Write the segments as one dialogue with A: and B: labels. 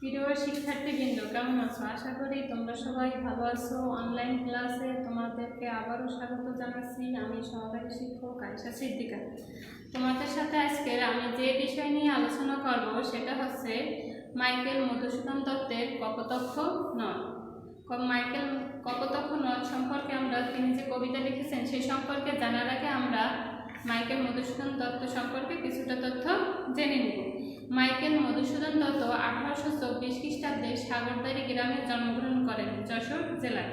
A: প্রিয় শিক্ষার্থীবৃন্দ কেমন আছো? আশা করি তোমরা সবাই ভালো আছো। অনলাইন ক্লাসে তোমাদেরকে আবারও স্বাগত জানাচ্ছি। আমি সহকারী শিক্ষক আয়সা সিদ্দিকা। তোমাদের সাথে আজকের আমি যে বিষয় নিয়ে আলোচনা করব, সেটা হচ্ছে মাইকেল মধুসূদন দত্তের কপতক্ষ নয়। মাইকেল কপতক্ষ নয় সম্পর্কে আমরা, তিনি যে কবিতা লিখেছেন সেই সম্পর্কে জানার আগে আমরা মাইকেল মধুসূদন দত্ত সম্পর্কে কিছুটা তথ্য জেনে নিব। মাইকেল মধুসূদন দত্ত আঠারোশো চব্বিশ খ্রিস্টাব্দে সাগরদারি গ্রামে জন্মগ্রহণ করেন যশোর জেলায়।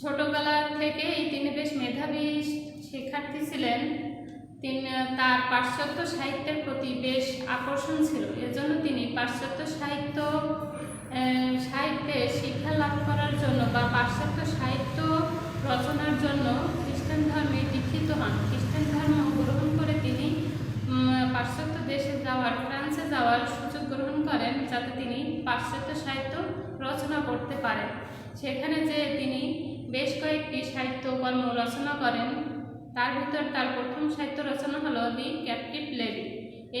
A: ছোটবেলা থেকেই তিনি বেশ মেধাবী শিক্ষার্থী ছিলেন। তিনি, তার পাশ্চাত্য সাহিত্যের প্রতি বেশ আকর্ষণ ছিল। এজন্য তিনি পাশ্চাত্য সাহিত্য সাহিত্যে শিক্ষা লাভ করার জন্য বা পাশ্চাত্য সাহিত্য রচনার জন্য খ্রিস্টান ধর্মে দীক্ষিত হন। খ্রিস্টান ধর্ম গ্রহণ পাশ্চাত্য দেশে যাওয়ার, ফ্রান্সে যাওয়ার সুযোগ গ্রহণ করেন যাতে তিনি পাশ্চাত্য সাহিত্য রচনা করতে পারেন। সেখানে যে তিনি বেশ কয়েকটি সাহিত্যকর্ম রচনা করেন, তার ভিতর তার প্রথম সাহিত্য রচনা হলো দি ক্যাপটিভ লেডি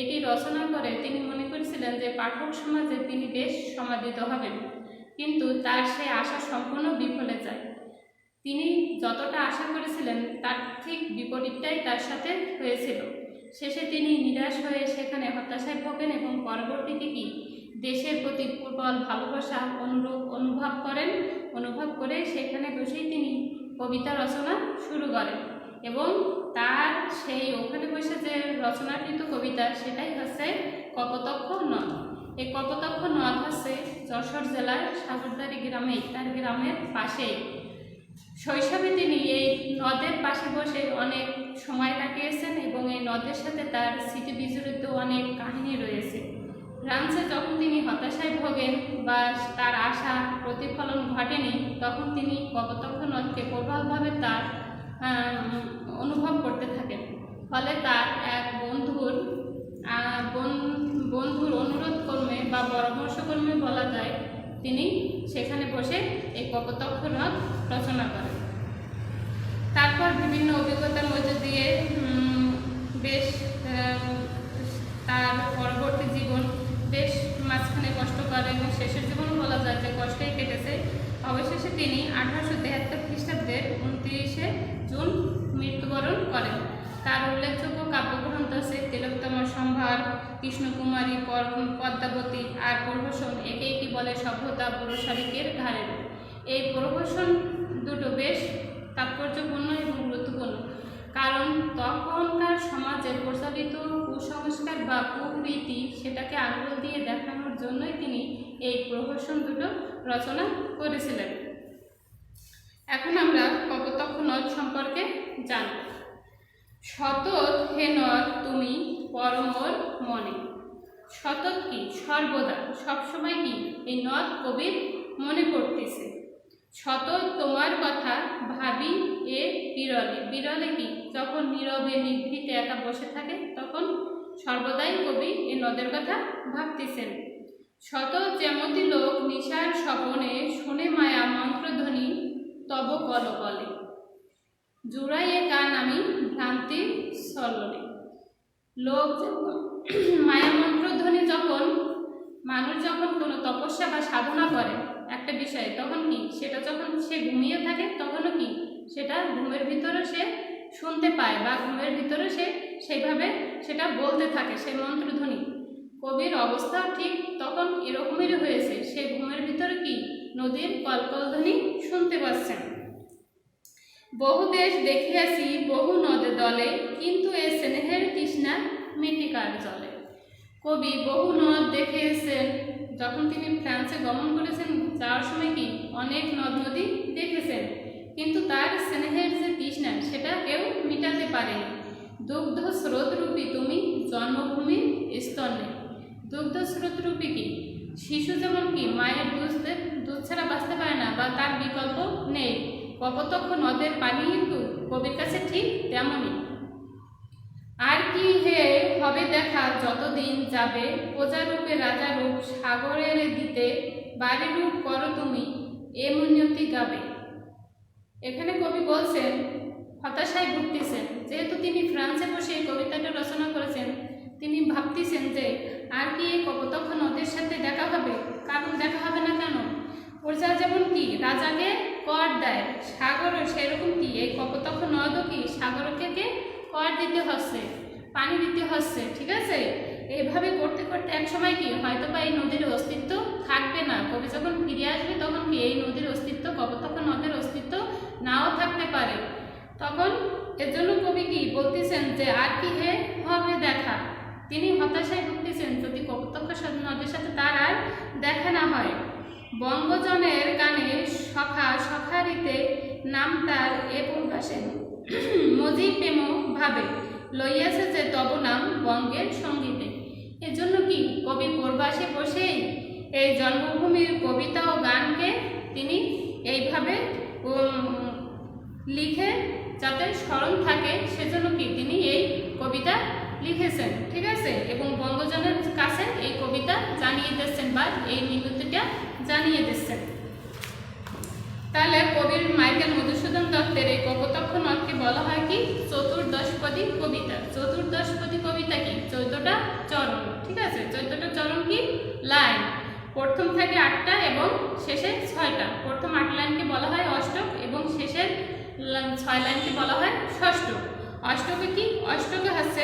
A: এটি রচনা করে তিনি মনে করেছিলেন যে পাঠক সমাজে তিনি বেশ সমাদিত হবেন। কিন্তু তার সেই আশা সম্পূর্ণ বিফলে যায়। তিনি যতটা আশা করেছিলেন, তার ঠিক বিপরীতটাই তার সাথে হয়েছিল। শেষে তিনি নিরাশ হয়ে সেখানে হতাশায় ভোগেন এবং পরবর্তীতে কি? দেশের প্রতি প্রবল ভালোবাসা অনুরূপ অনুভব করেন, অনুভব করে সেখানে বসেই তিনি কবিতা রচনা শুরু করেন এবং তার সেই ওখানে বসে যে রচনাকৃত কবিতা, সেটাই হচ্ছে কপতক্ষ নদ। এই কপতক্ষ নদ হচ্ছে যশোর জেলার সাগরদারি গ্রামে, তার গ্রামের পাশে শৈশবে তিনি এই নদের পাশে বসে অনেক সময় কাটিয়েছেন এবং এই নদের সাথে তার স্মৃতি বিজড়িত অনেক কাহিনী রয়েছে। ফ্রান্সে যখন তিনি হতাশায় ভোগেন বা তার আশা প্রতিফলন ঘটেনি, তখন তিনি কপতক্ষ নদকে প্রবলভাবে তার অনুভব করতে থাকেন। ফলে তার এক বন্ধুর বন- বন্ধুর অনুরোধ কর্মে বা পরামর্শ কর্মে বলা যায়, তিনি সেখানে বসে এই কপতক্ষ নদ রচনা করেন। তারপর বিভিন্ন অভিজ্ঞতার মধ্যে দিয়ে বেশ তার পরবর্তী জীবন বেশ মাঝখানে কষ্টকর এবং শেষের জীবন বলা যায় যে কষ্টেই কেটেছে। অবশেষে তিনি আঠারোশো তেহাত্তর খ্রিস্টাব্দের উনত্রিশে জুন মৃত্যুবরণ করেন। তার উল্লেখযোগ্য কাব্যগ্রন্থ আছে, তিলোত্তমার সম্ভার কৃষ্ণকুমারী পদ্মাবতী আর প্রহসন একে কি বলে সভ্যতা শালিকের ঘাড়ের এই প্রহসন দুটো বেশ তাৎপর্যপূর্ণ এবং গুরুত্বপূর্ণ। কারণ তখনকার সমাজে প্রচলিত কুসংস্কার বা কুরীতি সেটাকে আঙুল দিয়ে দেখানোর জন্যই তিনি এই প্রহসন দুটো রচনা করেছিলেন। এখন আমরা কপতক্ষ নদ সম্পর্কে জানব। সতত হে নদ তুমি পরমর মনে। সতত কি? সর্বদা। সবসময় কি? এই নদ কবির সতত তোমার কথা ভাবি এ বিরলে। বিরলে কি? যখন নীরবে নিভৃতে একা বসে থাকে, তখন সর্বদাই কবি এ নদের কথা ভাবতেছেন। শত যেমতি লোক নিশার স্বপনে শুনে মায়া মন্ত্রধ্বনি, তব কল বলে। জুড়াইয়ে কান আমি ভ্রান্তির সলনে লোক মায়া মন্ত্রধ্বনি যখন, মানুষ যখন কোনো তপস্যা বা সাধনা করে একটা বিষয়ে, তখন কি? সেটা যখন সে ঘুমিয়ে থাকে, তখনও কি? সেটা ঘুমের ভিতরে সে শুনতে পায় বা ঘুমের ভিতরে সে সেইভাবে সেটা বলতে থাকে সেই মন্ত্রধ্বনি। কবির অবস্থা ঠিক তখন এরকমেরই হয়েছে, সে ঘুমের ভিতরে কি? নদীর কলকলধ্বনি শুনতে পাচ্ছেন বহু দেশ দেখিয়াছি, বহু নদে দলে, কিন্তু এ স্নেহের তৃষ্ণা মেটিকার জলে। কবি বহু নদ দেখেছেন যখন তিনি ফ্রান্সে গমন করেছেন, যাওয়ার সময় কি অনেক নদ নদী দেখেছেন? কিন্তু তার স্নেহের যে তৃষ্ণা, সেটা কেউ মিটাতে পারেনি। দুগ্ধ স্রোতরূপী তুমি জন্মভূমির স্তনে দুগ্ধ স্রোতরূপী কি? শিশু যেমন কি মায়ের দুধ দুধ ছাড়া বাঁচতে পারে না বা তার বিকল্প নেই। কপতক্ষ নদের পানি কিন্তু কবির কাছে ঠিক তেমনই আর কি হে হবে দেখা যতদিন যাবে, প্রজারূপে রাজারূপ সাগরের দিতে বাড়ি রূপ করো তুমি, এ মুন্যতি গাবে। এখানে কবি বলছেন, হতাশায় ভুগতেছেন। যেহেতু তিনি ফ্রান্সে বসে এই কবিতাটা রচনা করেছেন, তিনি ভাবতেছেন যে আর কি কপোতক্ষ নদের সাথে দেখা হবে? কারণ দেখা হবে না কেন? প্রজা যেমন কি রাজাকে কর দেয়, সাগরও সেরকম কি? এই কপোতক্ষ নদও কি? সাগরকে কে কর দিতে হচ্ছে, পানি দিতে হচ্ছে, ঠিক আছে? এভাবে করতে করতে এক সময় কি হয়তো বা এই নদীর অস্তিত্ব থাকবে না। কবি যখন ফিরে আসবে তখন কি এই নদীর অস্তিত্ব কপোতক্ষ নদের অস্তিত্ব নাও থাকতে পারে। তখন এর জন্য কবি কি বলতেছেন যে, আর কি হে হবে দেখা? তিনি হতাশায় ভুগতেছেন, যদি কপোতক্ষ নদের সাথে তার আর দেখা না হয়। বঙ্গজনের কানে সখা সখারিতে নাম তার এ প্রকাশে। মজি প্রেম ভাবে লইয়াছে যে তব নাম বঙ্গের সঙ্গীতে। এজন্য কি কবি প্রবাসে বসেই এই জন্মভূমির কবিতা ও গানকে তিনি এইভাবে লিখে যাতে স্মরণ থাকে, সেজন্য কি তিনি এই কবিতা লিখেছেন, ঠিক আছে? এবং বঙ্গজনের কাছে এই কবিতা জানিয়ে দিচ্ছেন বা এই মিনতিটা জানিয়ে দিচ্ছেন। তাহলে কবির মাইকেল মধুসূদন দত্তের এই কপোতক্ষ নদকে বলা হয় কি? চতুর্দশপদী কবিতা। চতুর্দশপদী কবিতা কি? চোদ্দটা চরণ। ঠিক আছে? চোদ্দটা চরণ কি? লাইন। প্রথম থেকে আটটা এবং শেষে ছয়টা। প্রথম আট লাইনকে বলা হয় অষ্টক এবং শেষের ছয় লাইনকে বলা হয় ষষ্ঠক অষ্টকে কি? অষ্টকে হচ্ছে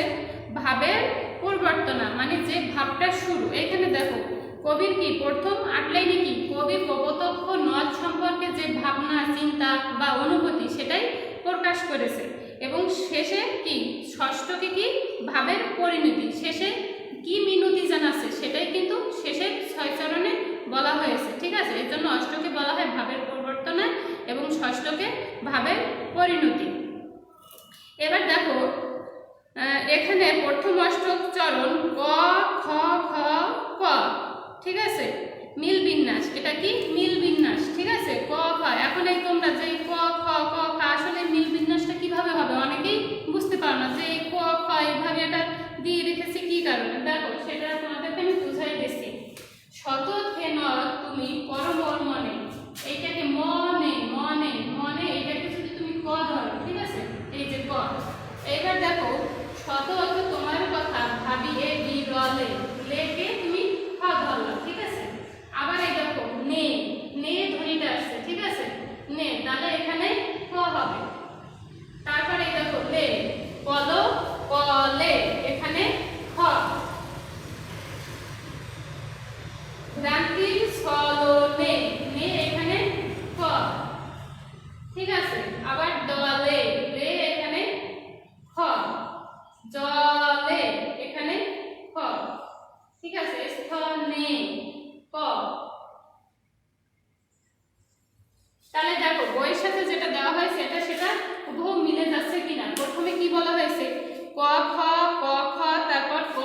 A: ভাবের পরিবর্তনা মানে যে ভাবটা শুরু। এখানে দেখো কবির কি? প্রথম আট লাইনে কি কবি কপোতক্ষ নদ সম্পর্কে যে ভাবনা, চিন্তা বা অনুভূতি সেটাই প্রকাশ করেছে। এবং শেষে কি? ষষ্ঠকে কি ভাবের পরিণতি? শেষে কি মিনতি জানাচ্ছে? সেটাই কিন্তু শেষের ছয় চরণে বলা হয়েছে, ঠিক আছে? এর জন্য অষ্টকে বলা হয় ভাবের পরিবর্তনা এবং ষষ্ঠকে ভাবের পরিণতি। এবার দেখো এখানে প্রথম অষ্টক চরণ ক খ খ ক ঠিক আছে মিল বিন্যাস এটা কি? মিল বিন্যাস ঠিক আছে? ক খ এখন এই তোমরা যে ক খ ক খ আসলে মিল বিন্যাসটা কীভাবে হবে অনেকেই বুঝতে পারো না যে এই ক খ এইভাবে এটা দিয়ে রেখেছি কি কারণে দেখো সেটা তোমাদেরকে আমি বুঝাই দিচ্ছি শত থেন তুমি পরমর মনে এইটাকে মনে মনে মনে এইটাকে যদি তুমি ক ধরো ঠিক আছে এই যে ক এইবার দেখো শত অর্থ তোমার কথা ভাবিয়ে বিরলে লেকে তুমি খ ধরলো ঠিক আছে আবার এই দেখো নে নে ধ্বনিটা আসছে ঠিক আছে নে তাহলে এখানে খ হবে তারপরে এই দেখো লে কল কলে এখানে খ ভ্রান্তির ছলনে নে এখানে খ ঠিক আছে আবার দলে রে এখানে খ জলে এখানে খ ঠিক আছে স্থনে ক তাহলে দেখো বইয়ের সাথে যেটা দেওয়া হয়েছে এটা সেটা হুবহু মিলে যাচ্ছে কিনা প্রথমে কি বলা হয়েছে ক খ ক খ তারপর ক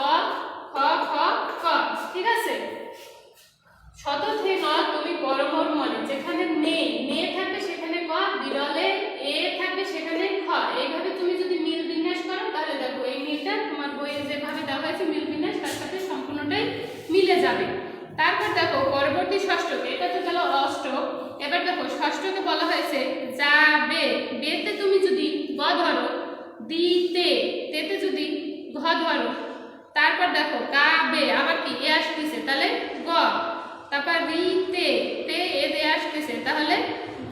A: খ খ ক ঠিক আছে শতথে ন তুমি পরমর মনে যেখানে নে নে থাকবে সেখানে ক বিরলে এ থাকবে সেখানে খ এইভাবে তুমি যদি মিল বিন্যাস করো তাহলে দেখো এই মিলটা তোমার বইয়ে যেভাবে দেওয়া হয়েছে মিল বিন্যাস তার সাথে সম্পূর্ণটাই মিলে যাবে। তারপর দেখো, পরবর্তী ষষ্ঠক, এটা তো গেল অষ্টক এবার দেখো, ষষ্ঠকে বলা হয়েছে, যাবে। বেতে তুমি যদি গ ধরো, দিতে। তেতে যদি ঘ ধরো। তারপর দেখো, কাবে, আবার কি? এ আসতেছে, তাহলে গ তারপর রিতে, তে, এ, দে আসতেছে, তাহলে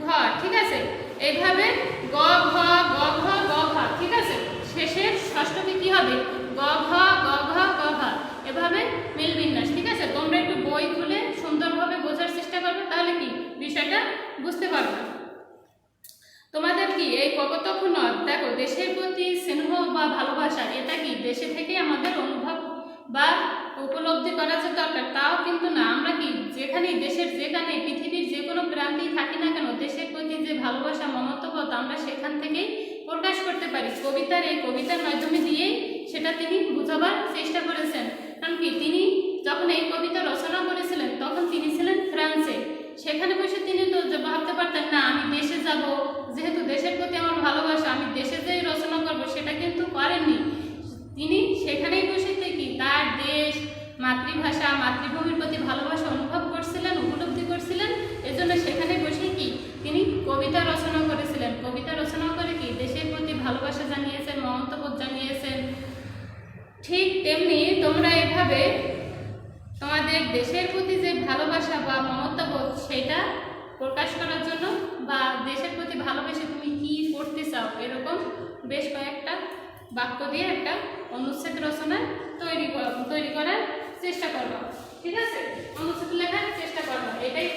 A: ঘ, ঠিক আছে? এইভাবে গ, ঘ গ ঘ গ, ঘ, ঠিক আছে? শেষে ষষ্ঠকে কি হবে? গ, ঘ গ ঘ গ, ঘ এভাবে মিল বিন্যাস ঠিক আছে তোমরা একটু বই খুলে সুন্দরভাবে বোঝার চেষ্টা করবে তাহলে কি বিষয়টা পারবে তোমাদের কি এই কপতক্ষ নদ দেখো দেশের প্রতি স্নেহ বা ভালোবাসা, এটা কি দেশে থেকে আমাদের অনুভব বা উপলব্ধি করা যে দরকার? তাও কিন্তু না। আমরা কি যেখানেই, দেশের যেখানে, পৃথিবীর যে কোনো প্রান্তেই থাকি না কেন, দেশের প্রতি যে ভালোবাসা, মমত্ববোধ আমরা সেখান থেকেই প্রকাশ করতে পারি। কবিতার এই কবিতার মাধ্যমে দিয়েই সেটা তিনি বোঝাবার চেষ্টা করেছেন। কারণ কি, তিনি যখন এই কবিতা রচনা করেছিলেন, তখন তিনি ছিলেন ফ্রান্সে। সেখানে বসে তিনি তো ভাবতে পারতেন, না, আমি দেশে যাব। যেহেতু দেশের প্রতি আমার ভালোবাসা, আমি দেশে যেই রচনা করব, সেটা কিন্তু করেননি। তিনি সেখানেই বসে থেকে তার দেশ, মাতৃভাষা, মাতৃভূমির প্রতি ভালোবাসা অনুভব করছিলেন, উপলব্ধি করছিলেন। এজন্য সেখানে বসে কি তিনি কবিতা রচনা করেছিলেন। কবিতা রচনা করে কি দেশের প্রতি ভালোবাসা জানিয়েছেন মমত্ববোধ জানিয়েছেন। ঠিক তেমনি তোমরা এভাবে আমাদের দেশের প্রতি যে ভালোবাসা বা মমতাবোধ সেটা প্রকাশ করার জন্য বা দেশের প্রতি ভালোবেসে তুমি কি করতে চাও, এরকম বেশ কয়েকটা বাক্য দিয়ে একটা অনুচ্ছেদ রচনা তৈরি তৈরি করার চেষ্টা করবা। ঠিক আছে? অনুচ্ছেদ লেখার চেষ্টা করবা। এটাই